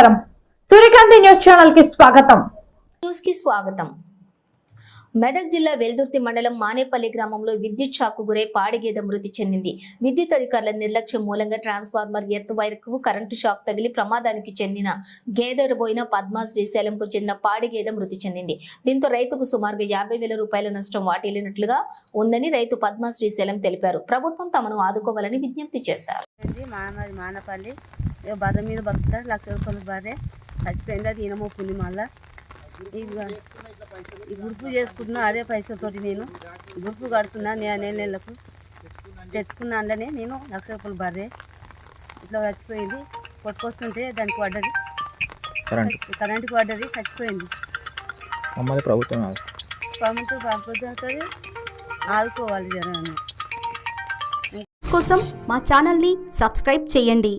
నమస్కారం. సూర్యకాంతి న్యూస్ ఛానల్కి స్వాగతం. న్యూస్కి స్వాగతం. మెదక్ జిల్లా వెల్దుర్తి మండలం మానేపల్లి గ్రామంలో విద్యుత్ షాకు గురై పాడిగేద మృతి చెందింది. విద్యుత్ అధికారుల నిర్లక్ష్యం మూలంగా ట్రాన్స్ఫార్మర్ ఎర్త్ వైర్కు కరెంటు షాక్ తగిలి ప్రమాదానికి చెందిన గేదె పోయిన పద్మా శ్రీశైలంకు చెందిన పాడిగేద మృతి చెందింది. దీంతో రైతుకు సుమారుగా యాభై వేల రూపాయల నష్టం వాటిల్లినట్లుగా ఉందని రైతు పద్మా శ్రీశైలం తెలిపారు. ప్రభుత్వం తమను ఆదుకోవాలని విజ్ఞప్తి చేశారు. మానపల్లి. ఇక బర్రె మీద బతుకుతారు లక్ష రూపాయల బర్రె. చచ్చిపోయింది అది ఈనమొక్కుంది మళ్ళా. ఈ గురుపు చేసుకుంటున్నా అదే పైసలతోటి నేను. గురుపు కడుతున్నా నేను నెల నెలకు. తెచ్చుకున్న అందులోనే నేను లక్ష రూపాయల బర్రె. ఇట్లా చచ్చిపోయింది. కొట్టుకొస్తుంటే దానికి పడ్డది. కరెంట్. కరెంటుకి పడ్డది చచ్చిపోయింది. మమ్మల్ని ప్రభుత్వం ప్రభుత్వం కాకపోతే ఆడుకోవాలి జనం కోసం మా ఛానల్ని సబ్స్క్రైబ్ చేయండి.